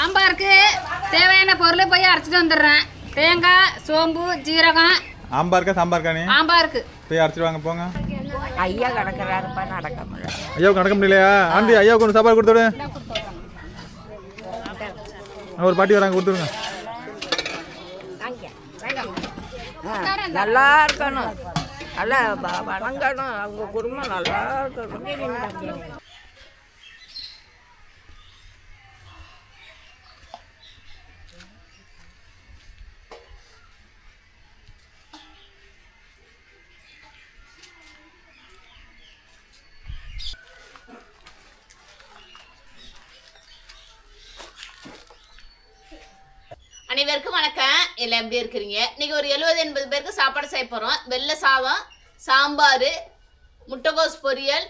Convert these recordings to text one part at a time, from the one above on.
சாம்பாருக்கு தேவையான பொருள் போய் அரைச்சிட்டு வந்துடுறேன். தேங்காய் சோம்பு ஜீரகம். ஆம்பாருக்கா சாம்பாருக்கா நீ? சாம்பாருக்கு போய் அரைச்சிட்டு வாங்க போங்க. ஐயா கிடக்குறாருப்பா நடக்க முடியல ஐயாவுக்கு நடக்க முடியலையா? ஆண்டி ஐயாவுக்கு ஒன்று சாப்பாடு கொடுத்துடு. ஒரு பாட்டி வராங்க கொடுத்துருங்க நல்லா இருக்கணும். நல்லா வணங்கணும். அவங்க குடும்பம் நல்லா இருக்கணும். அனைவருக்கும் வணக்கம். எல்லாம் எப்படி இருக்கிறீங்க? இன்னைக்கு ஒரு எழுபது எண்பது பேருக்கு சாப்பாடு செய்ய போகிறோம் வெள்ளை சாதம் சாம்பார் முட்டைகோஸ் பொரியல்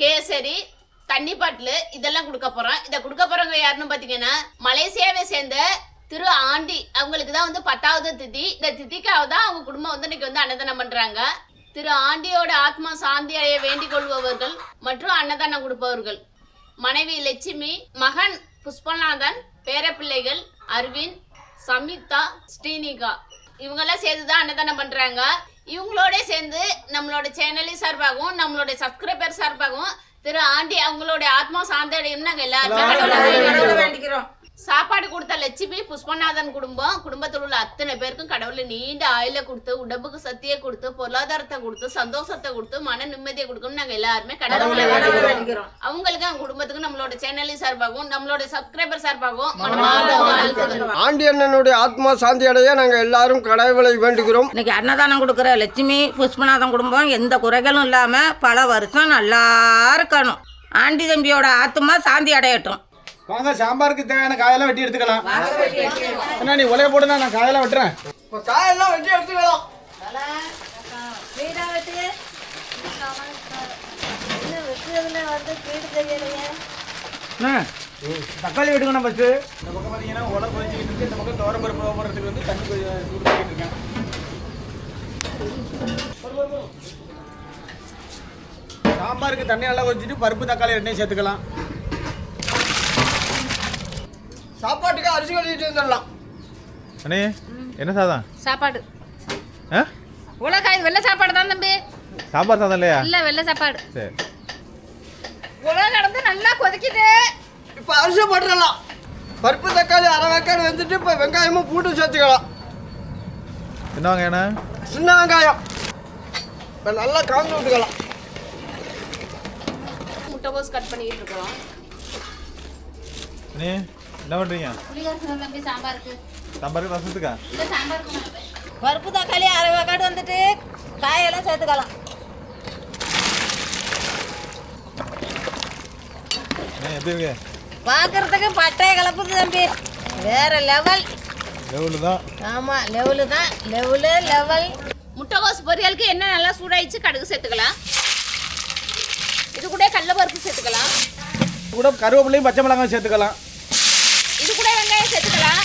கேசரி தண்ணி பாட்டில் இதெல்லாம் கொடுக்க போகிறோம் இதை கொடுக்க போகிறவங்க யாருன்னு பார்த்தீங்கன்னா மலேசியாவை சேர்ந்த திரு ஆண்டி. அவங்களுக்கு தான் வந்து பத்தாவது திதி. இந்த திதிக்காக தான் அவங்க குடும்பம் வந்து இன்னைக்கு வந்து அன்னதானம் பண்ணுறாங்க திரு ஆண்டியோட ஆத்மா சாந்தி அடைய வேண்டிக் கொள்பவர்கள் மற்றும் அன்னதானம் கொடுப்பவர்கள். மனைவி லட்சுமி மகன் புஷ்பநாதன் பேரப்பிள்ளைகள் அரவிந்த் சமிதா ஸ்ரீனிகா. இவங்கெல்லாம் சேர்ந்து தான் அன்னதானம் பண்றாங்க. இவங்களோட சேர்ந்து நம்மளோட சேனலின் சார்பாகவும் நம்மளோட சப்ஸ்கிரைபர் சார்பாகவும் திரு ஆண்டி அவங்களோட ஆத்மா சாந்தடையும் நாங்க எல்லாருமே வேண்டிக்கிறோம். சாப்பாடு கொடுத்த லட்சுமி புஷ்பநாதன் குடும்பம். குடும்பத்தில் உள்ள அத்தனை பேருக்கும் கடவுளை நீண்ட ஆயில கொடுத்து உடம்புக்கு சக்தியை கொடுத்து பொருளாதாரத்தை கொடுத்து சந்தோஷத்தை கொடுத்து மன நிம்மதியை கொடுக்கணும் நாங்க எல்லாருமே கடவுளை வேண்டிக்கிறோம். அவங்களுக்கு அவங்க குடும்பத்துக்கும் நம்மளோட சேனலின் சார்பாகவும் நம்மளோட சப்ஸ்கிரைபர் சார்பாகவும் மனமார்ந்த வாழ்த்துக்கள். ஆண்டி அண்ணனுடைய ஆத்மா சாந்தி அடைய நாங்கள் எல்லாரும் கடவுளை வேண்டுகிறோம். இன்னைக்கு அன்னதானம் கொடுக்குற லட்சுமி புஷ்பநாதன் குடும்பம் எந்த குறைகளும் இல்லாமல் பல வருஷம் நல்லா இருக்கணும். ஆண்டி தம்பியோட ஆத்மா சாந்தி அடையட்டும் வாங்க சாம்பாருக்கு தேவையான காயெல்லாம் வெட்டி எடுத்துக்கலாம். என்ன நீ உலைய போடுனா நான் காயெல்லாம் வெட்டுறேன். இப்போ காயெல்லாம் வெட்டி எடுத்துக்கலாம்? தக்காளி வெட்டுக்கணும் ஃபஸ்ட்டு இந்த பக்கம் பார்த்தீங்கன்னா உலை கொதிச்சுக்கிட்டு இருக்கு. இந்த பக்கம் தோரம் பருப்பு வந்து தண்ணி சூடு பண்ணிட்டு இருக்கேன். சாம்பாருக்கு தண்ணி நல்லா கொதிச்சுட்டு பருப்பு தக்காளி ரெண்டையும் சேர்த்துக்கலாம். சாப்பாட்டுக்கு அரிசி கழுவிட்டு வந்துடலாம். அண்ணே என்ன சாதம்? சாப்பாடு. ஆ? உலகாய் வெள்ளை சாப்பாடு தான் தம்பி. சாம்பார் சாதம் இல்லையா? இல்லை வெள்ளை சாப்பாடு. சரி. உலக கடந்து நல்லா கொதிக்குது. இப்போ அரிசி போட்டுடலாம். பருப்பு தக்காளி அரை வெக்காடு வந்துட்டு இப்போ வெங்காயமும் பூண்டு சேர்த்துக்கலாம். என்ன வாங்க என்ன சின்ன வெங்காயம். இப்போ நல்லா கலந்து விட்டுக்கலாம். முட்டைகோஸ் கட் பண்ணிட்டு இருக்கிறோம் அண்ணே என்ன தம்பி சாம்பாருக்கு. ரசத்துக்கா பருப்பு தக்காளி அரை வேக்காடு வந்துட்டு காயெல்லாம் சேர்த்துக்கலாம். எப்படி பார்க்கறதுக்கு பட்டைய கலப்புது தம்பி. வேற லெவல் லெவலு தான். ஆமாம் லெவலு தான். லெவலு லெவல் முட்டைகோஸ் பொரியலுக்கு என்ன நல்லா சூடாயிடுச்சு கடுகு சேர்த்துக்கலாம். இது கூட கடல பருப்பு சேர்த்துக்கலாம் கூட கருவேப்பிலையும் பச்சை மிளகாயும் சேர்த்துக்கலாம். வெங்காயம் சேர்த்துக்கலாம்.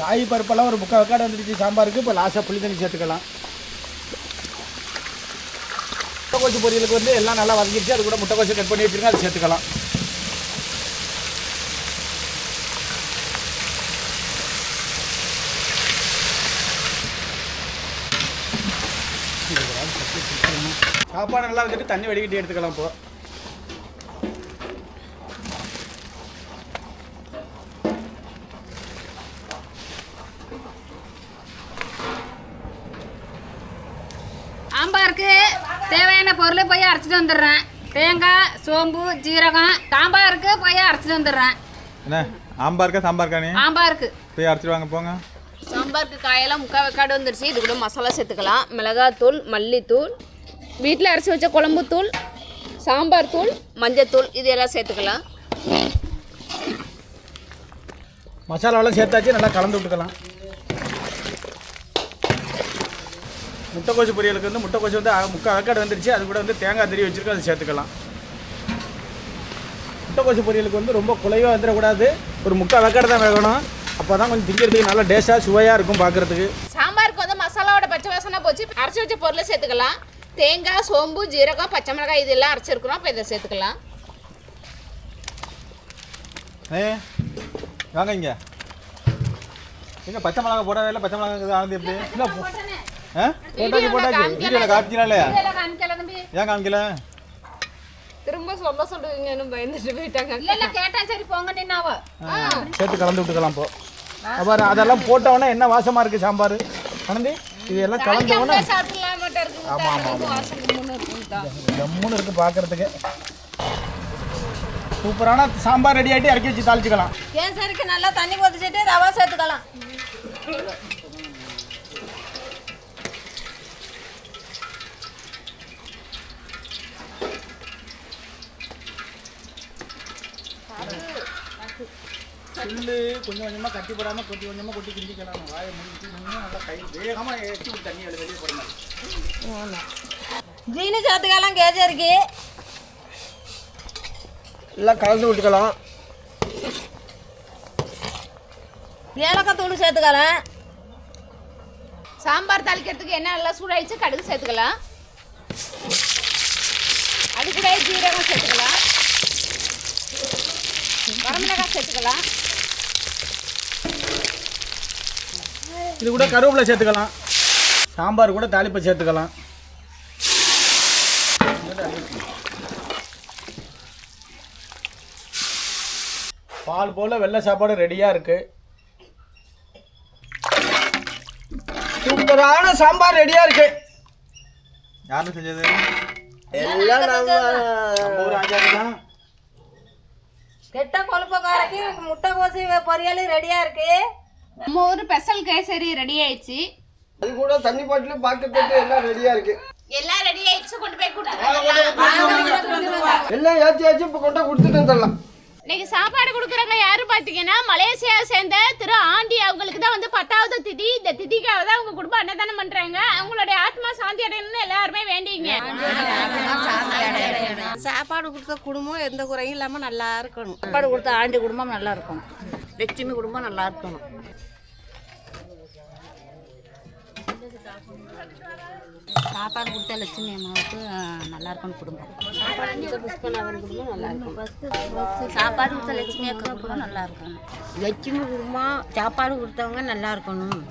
காய் பருப்பெல்லாம் ஒரு முக்கால் வெக்காடு வந்துடுச்சு. சாம்பாருக்கு இப்போ லாஸ்ட்டாக புளி தண்ணி சேர்த்துக்கலாம். முட்டைக்கோசு பொரியலுக்கு வந்து எல்லாம் நல்லா வதங்கிடுச்சு. அது கூட முட்டைக்கோசு கட் பண்ணி வச்சுருங்க அதை சேர்த்துக்கலாம். சாப்பாடு நல்லா வந்துட்டு தண்ணி வடிகட்டி எடுத்துக்கலாம் இப்போ. சாம்பாருக்கு தேவையான பொருள் போய் அரைச்சிட்டு வந்துடுறேன். தேங்காய் சோம்பு ஜீரகம் சாம்பாருக்கு போய் அரைச்சிட்டு வந்துடுறேன். என்ன? ஆம்பாருக்கா சாம்பாருக்கா நீ? சாம்பாருக்கு போய் அரைச்சிட்டு வாங்க போங்க. சாம்பாருக்கு காயெல்லாம் முக்கால் வெக்காடு வந்துருச்சு. இது கூட மசாலா சேர்த்துக்கலாம். மிளகாத்தூள் மல்லித்தூள் வீட்டில் அரைச்சி வச்ச குழம்பு தூள் சாம்பார் தூள் மஞ்சத்தூள் இது எல்லாம் சேர்த்துக்கலாம். மசாலாவெல்லாம் சேர்த்தாச்சு நல்லா கலந்து விட்டுக்கலாம். முட்டைக்கோசு பொரியலுக்கு வந்து முட்டைக்கோசு வந்து முக்கால் வெக்காடு வந்துருச்சு. அது கூட வந்து தேங்காய் திரி வச்சுருக்கோம். அதை சேர்த்துக்கலாம். முட்டைக்கோசு பொரியலுக்கு வந்து ரொம்ப குலைவாக வந்துடக்கூடாது. ஒரு முக்கால் வெக்காடு தான் வேகணும். அப்போ தான் கொஞ்சம் திங்கிறதுக்கு நல்லா டேஸ்ட்டாக சுவையாக இருக்கும் பார்க்குறதுக்கு சாம்பாருக்கு வந்து மசாலாவோட பச்சை வாசனை போச்சு. அரைச்சி வச்ச பொருளை சேர்த்துக்கலாம். தேங்காய் சோம்பு ஜீரகம் பச்சை மிளகாய் இதெல்லாம் அரைச்சிருக்கிறோம். இப்போ இதை சேர்த்துக்கலாம். ஏ வாங்க இங்க. எங்க பச்சை மிளகா போடவே இல்லை பச்சை மிளகா ஆனது எப்படி? இல்லை போட்டாச்சு போட்டாச்சு. இதெல்லாம் காமிக்கல தம்பி ஏன் காமிக்கல? திரும்ப சொல்ல சொல்லுவீங்கன்னு பயந்துட்டு போயிட்டாங்க. இல்ல இல்ல கேட்டா சரி போங்க நின்னாவோ. சேர்த்து கலந்து விட்டுக்கலாம் இப்போ அப்புறம் அதெல்லாம் போட்டவொடனே என்ன வாசமா இருக்கு சாம்பார்? ஆனந்தி இது எல்லாம் கலந்தவொடனே கும்முன்னு இருக்குதா ஜம்முன்னு இருக்கு பார்க்கறதுக்கு சூப்பரான சாம்பார் ரெடி ஆகிட்டு இறக்கி வச்சு தாளிச்சுக்கலாம். கேசரிக்கு நல்லா தண்ணி கொதிச்சுட்டு ரவா சேர்த்துக்கலாம். புல்லு கொஞ்சம் கொஞ்சமாக கட்டி போடாமல் கொஞ்சம் கொஞ்சமாக கொட்டி கிண்டிக்கலாம் வாயை முடிச்சு நல்லா கை வேகமாக ஏற்றி விட்டு தண்ணி வெளியே வெளியே போடணும் ஜீனி சேர்த்துக்கலாம் கேசரிக்கு எல்லாம் கலந்து விட்டுக்கலாம். ஏலக்காய் தூள் சேர்த்துக்கலாம். சாம்பார் தாளிக்கிறதுக்கு என்ன நல்லா சூடாயிடுச்சு கடுகு சேர்த்துக்கலாம். அது கூட ஜீரகம் சேர்த்துக்கலாம். வரமிளகாய் சேர்த்துக்கலாம். இது கூட கருவேப்பிலை சேர்த்துக்கலாம். சாம்பார் கூட தாளிப்பை சேர்த்துக்கலாம். பால் போல் வெள்ளை சாப்பாடு ரெடியாக இருக்குது சூப்பரான சாம்பார் ரெடியா இருக்கு. யாருன்னு செஞ்சது? எல்லாம் நம்ம ஒரு அஞ்சாறு தான் கெட்ட கொழுப்பு காரக்கு முட்டை கோசி பொரியல் ரெடியா இருக்கு. நம்ம ஊர் ஸ்பெஷல் கேசரி ரெடி ஆயிடுச்சு. அது கூட தண்ணி பாட்டில் பாக்கெட் போட்டு எல்லாம் ரெடியா இருக்கு. எல்லாம் ரெடி ஆயிடுச்சு கொண்டு போய் கொடுத்துருங்க எல்லாம் ஏற்றி ஏற்றி இப்போ கொண்டா கொடுத்துட்டு வந்துடலாம். இன்னைக்கு சாப்பாடு கொடுக்குறவங்க யாரு பார்த்தீங்கன்னா மலேசியாவை சேர்ந்த திரு ஆண்டி அவங்களுக்கு தான் வந்து பத்தாவது திதி. இந்த திதிக்காக தான் அவங்க குடும்பம் அன்னதானம் பண்றாங்க. அவங்களுடைய ஆத்மா சாந்தி அடையணும்னு எல்லாருமே வேண்டிங்க. சாப்பாடு கொடுத்த குடும்பம் எந்த குறையும் இல்லாமல் நல்லா இருக்கணும். சாப்பாடு கொடுத்த ஆண்டி குடும்பம் நல்லா இருக்கும் லட்சுமி குடும்பம் நல்லா இருக்கணும். சாப்பாடு கொடுத்த லட்சுமி அம்மாவுக்கு நல்லா இருக்கணும் குடும்பம் சாப்பாடு கொடுத்த லட்சுமி அக்கா குடும்பம் நல்லா இருக்கணும் லட்சுமி குடும்பம் சாப்பாடு கொடுத்தவங்க நல்லா இருக்கணும்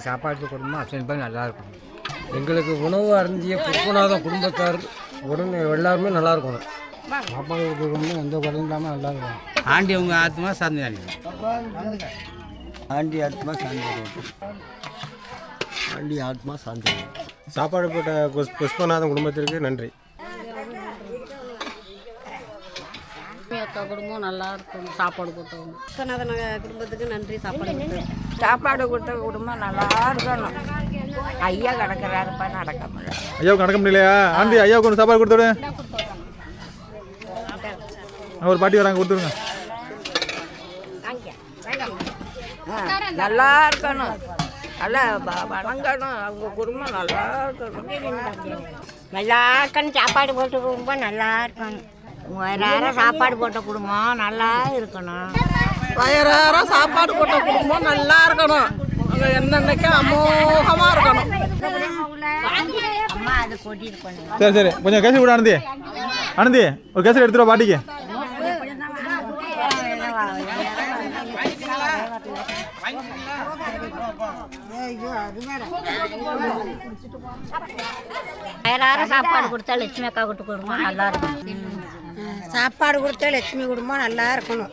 சாப்பாட்டு குடும்பம் அசன் நல்லா இருக்கும் எங்களுக்கு உணவு அருந்திய புஷ்பநாதம் குடும்பத்தார் உடனே எல்லாருமே நல்லா இருக்கணும் சாப்பாடு குடும்பம் எந்த குறையும் இல்லாமல் நல்லா இருக்கும் ஆண்டி அவங்க ஆத்மா சாந்தி ஆண்டி? ஆத்மா சாந்தி ஆண்டி. ஆத்மா சாந்தி சாப்பாடு போட்ட புஷ் புஷ்பநாதன் குடும்பத்திற்கு நன்றி. அக்கா குடும்பம் நல்லா இருக்கணும் சாப்பாடு போட்டவங்க. குடும்பத்துக்கு நன்றி சாப்பாடு சாப்பாடு கொடுத்த குடும்பம் நல்லா இருக்கணும். ஐயா கிடக்கிறாருப்பா நடக்க முடியல. ஐயாவுக்கு நடக்க முடியலையா? ஆண்டி ஐயாவுக்கு ஒன்று சாப்பாடு கொடுத்துடு ஒரு பாட்டி வராங்க கொடுத்துருங்க நல்லா இருக்கணும். நல்லா வணங்கணும். அவங்க குடும்பம் நல்லா இருக்கணும். நல்லா இருக்கணும் சாப்பாடு போட்ட குடும்பம் நல்லா இருக்கணும் வயிறார சாப்பாடு போட்ட குடும்பம் நல்லா இருக்கணும். வயிறார சாப்பாடு போட்ட குடும்பம் நல்லா இருக்கணும். அங்கே என்னென்னைக்கும் அமோகமாக இருக்கணும். அம்மா அதை கூட்டிட்டு போனேன். சரி சரி. கொஞ்சம் கேசரி கூட ஆனந்தி ஆனந்தி ஒரு கேசரி எடுத்துட்டு வா பாட்டிக்கு. வயிறார சாப்பாடு கொடுத்தா லட்சுமி அக்கா கூட்டு குடும்பம் நல்லா இருக்கணும் சாப்பாடு கொடுத்தா லட்சுமி குடும்பம் நல்லா இருக்கணும்.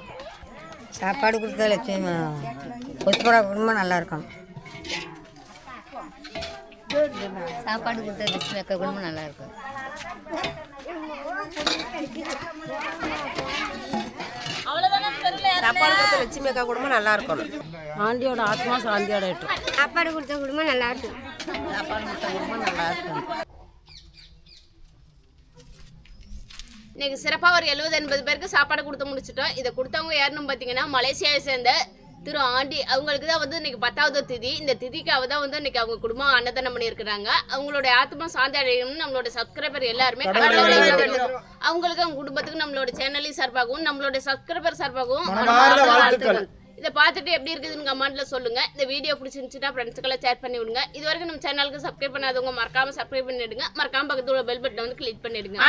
சாப்பாடு கொடுத்தா லட்சுமி புஷ்பரா குடும்பம் நல்லா இருக்கணும். சாப்பாடு கொடுத்தா லட்சுமி அக்கா குடும்பம் நல்லா இருக்கும். சாப்பாடு கொடுத்த லட்சுமி அக்கா குடும்பம் நல்லா இருக்கணும். ஆண்டியோட ஆத்மா சாந்தி அடையட்டும் சாப்பாடு கொடுத்த குடும்பம் நல்லா இருக்கும் சாப்பாடு கொடுத்த குடும்பம் நல்லா இருக்கணும். இன்னைக்கு சிறப்பாக ஒரு எழுபது எண்பது பேருக்கு சாப்பாடு கொடுத்து முடிச்சிட்டோம். இதை கொடுத்தவங்க யாருன்னு பார்த்தீங்கன்னா மலேசியாவை சேர்ந்த திரு ஆண்டி அவங்களுக்கு தான் வந்து இன்னைக்கு பத்தாவது திதி. இந்த திதிக்காக தான் வந்து இன்னைக்கு அவங்க குடும்பம் அன்னதானம் பண்ணியிருக்கிறாங்க. அவங்களுடைய ஆத்மா சாந்தி அடையணும்னு நம்மளோட சப்ஸ்கிரைபர் எல்லாருமே. அவங்களுக்கு அவங்க குடும்பத்துக்கு நம்மளோட சேனலின் சார்பாகவும் நம்மளோட சப்ஸ்கிரைபர் சார்பாகவும். வாழ்த்துக்கள். இதை பார்த்துட்டு எப்படி இருக்குதுன்னு கமெண்ட்ல சொல்லுங்க. இந்த வீடியோ பிடிச்சிருந்துச்சுன்னா ஃப்ரெண்ட்ஸுக்கெல்லாம் ஷேர் பண்ணி விடுங்க. இது வரைக்கும் நம்ம சேனலுக்கு சப்ஸ்கிரைப் பண்ணாதவங்க மறக்காம சப்ஸ்கிரைப் பண்ணிடுங்க. மறக்காம பக்கத்துல பெல் பட்டனை வந்து கிளிக் பண்ணிடுங்க.